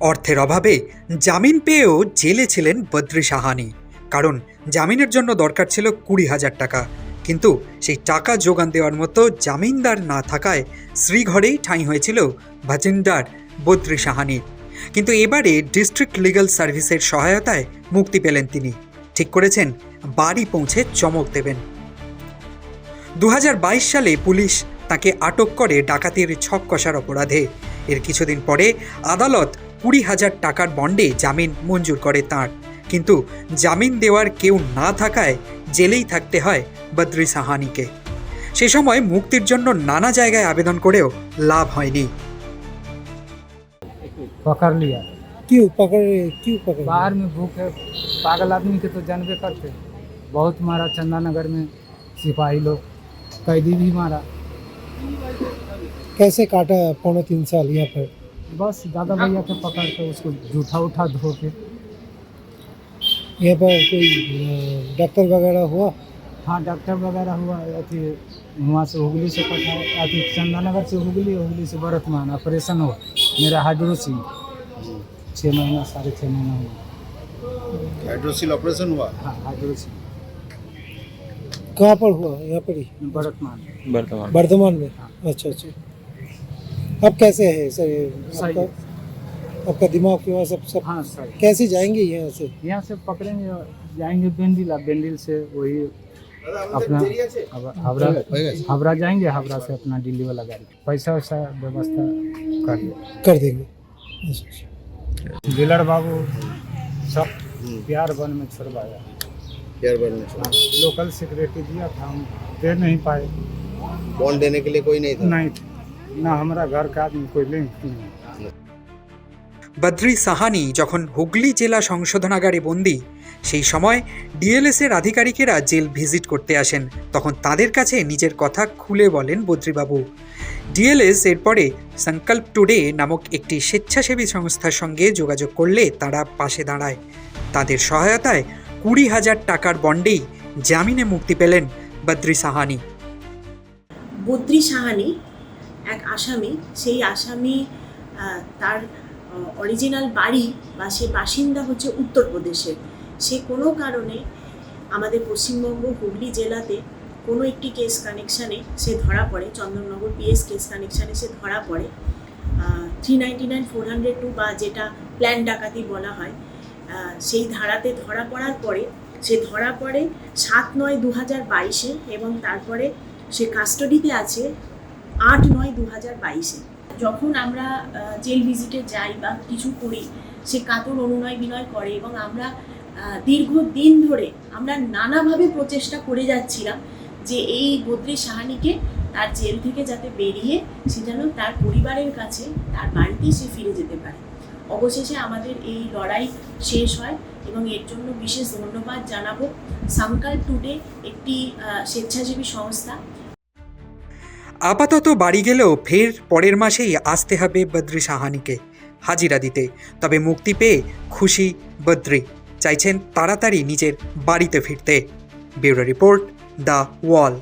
অর্থের অভাবে জামিন পেয়েও জেলে ছিলেন বদ্রি সাহানি কারণ জামিনের জন্য দরকার ছিল কুড়ি হাজার টাকা। কিন্তু সেই টাকা যোগান দেওয়ার মতো জামিনদার না থাকায় শ্রীঘরেই ঠাঁই হয়েছিল ভাজিন্দার বদ্রি সাহানির কিন্তু এবারে ডিস্ট্রিক্ট লিগ্যাল সার্ভিসের সহায়তায় মুক্তি পেলেন তিনি। ঠিক করেছেন, বাড়ি পৌঁছে চমক দেবেন। দু হাজার বাইশ সালে পুলিশ তাকে আটক করে ডাকাতির ছক কষার অপরাধে। এর কিছুদিন পরে আদালত কুড়ি হাজার টাকার বন্ডে জামিন মঞ্জুর করে তাঁর কিন্তু জামিন দেওয়ার কেউ না থাকায় জেলেই থাকতে হয় বদ্রি সাহানিকে সে সময় মুক্তির জন্য নানা জায়গায় আবেদন করেও লাভ হয়নি पकड़ लिया क्यों पकड़ क्यों पकड़ बाहर में भूखे पागल आदमी के तो जानबे करते बहुत मारा चंदानगर में सिपाही लोग कैदी भी मारा कैसे काटा पौने तीन साल यहाँ पर बस दादा भैया के पकड़ के उसको जूठा उठा धो के। यहाँ पर कोई डॉक्टर वगैरह हुआ? हाँ डॉक्टर वगैरह हुआ। अथी वहाँ से हुगली से पठा अथी चंदानगर से हुगली हुगली से बरतमान ऑपरेशन हुआ। मेरा हाइड्रोसिंग छः महीना साढ़े छः महीना हुआ। हाइड्रोसिल ऑपरेशन हुआ? हाँ हाइड्रोसिंग कहाँ पर हुआ? यहाँ पर ही? बरतमान वर्धमान में? हाँ। अच्छा अच्छा। अब कैसे है? सर ये आपका आपका दिमाग की सब सब हाँ सही। कैसे जाएँगे यहाँ से? यहाँ से पकड़ेंगे जाएँगे बेंदिल अब बेंदिल से वही अपना हावड़ा हावड़ा जाएँगे हावड़ा से अपना दिल्ली वाला गाड़ी। पैसा वैसा व्यवस्था कर कर देंगे। अच्छा, अच्छा। डीलर बाबू सब प्यार वन में छुड़वाया। एयर बनने हाँ, लोकल सिक्योरिटी दिया था हम दे नहीं पाए। बॉन्ड देने के लिए कोई नहीं था। नहीं थे। ना हमारा घर का आदमी कोई लिंक नहीं বদ্রি সাহানি যখন হুগলি জেলা সংশোধনাগারে বন্দি সেই সময় ডিএলএস এর আধিকারিকেরা জেল ভিজিট করতে আসেন তখন তাদের কাছে নিজের কথা খুলে বলেন বদ্রিবাবু ডিএলএস এরপরে সংকল্প টুডে নামক একটি স্বেচ্ছাসেবী সংস্থার সঙ্গে যোগাযোগ করলে তারা পাশে দাঁড়ায় তাদের সহায়তায় কুড়ি হাজার টাকার বন্ডেই জামিনে মুক্তি পেলেন বদ্রি সাহানি বদ্রি সাহানি এক আসামি, সেই আসামি তার অরিজিনাল বাড়ি বা সে বাসিন্দা হচ্ছে উত্তরপ্রদেশের সে কোনো কারণে আমাদের পশ্চিমবঙ্গ, হুগলি জেলাতে কোনো একটি কেস কানেকশানে সে ধরা পড়ে, চন্দননগর পিএস কেস কানেকশানে সে ধরা পড়ে। Three ninety nine four hundred two বা যেটা প্ল্যান ডাকাতি বলা হয় সেই ধারাতে ধরা পড়ার পরে, সে ধরা পড়ে সাত নয় দু হাজার বাইশে এবং তারপরে সে কাস্টাডিতে আছে আট নয় দু হাজার বাইশে। যখন আমরা জেল ভিজিটে যাই বা কিছু করি, সে কাতর অনুনয় বিনয় করে এবং আমরা দীর্ঘদিন ধরে আমরা নানাভাবে প্রচেষ্টা করে যাচ্ছিলাম যে এই বদ্রি সাহানিকে তার জেল থেকে যাতে বেরিয়ে সে যেন তার পরিবারের কাছে, তার বাড়িতেই সে ফিরে যেতে পারে। অবশেষে আমাদের এই লড়াই শেষ হয় এবং এর জন্য বিশেষ ধন্যবাদ জানাব সামকাল টুডে একটি স্বেচ্ছাসেবী সংস্থা আপাতত বাড়ি গেলেও ফের পরের মাসেই আসতে হবে বদ্রি সাহানিকে হাজিরা দিতে। তবে মুক্তি পেয়ে খুশি বদ্রি। চাইছেন তাড়াতাড়ি নিজের বাড়িতে ফিরতে। Bureau report the Wall.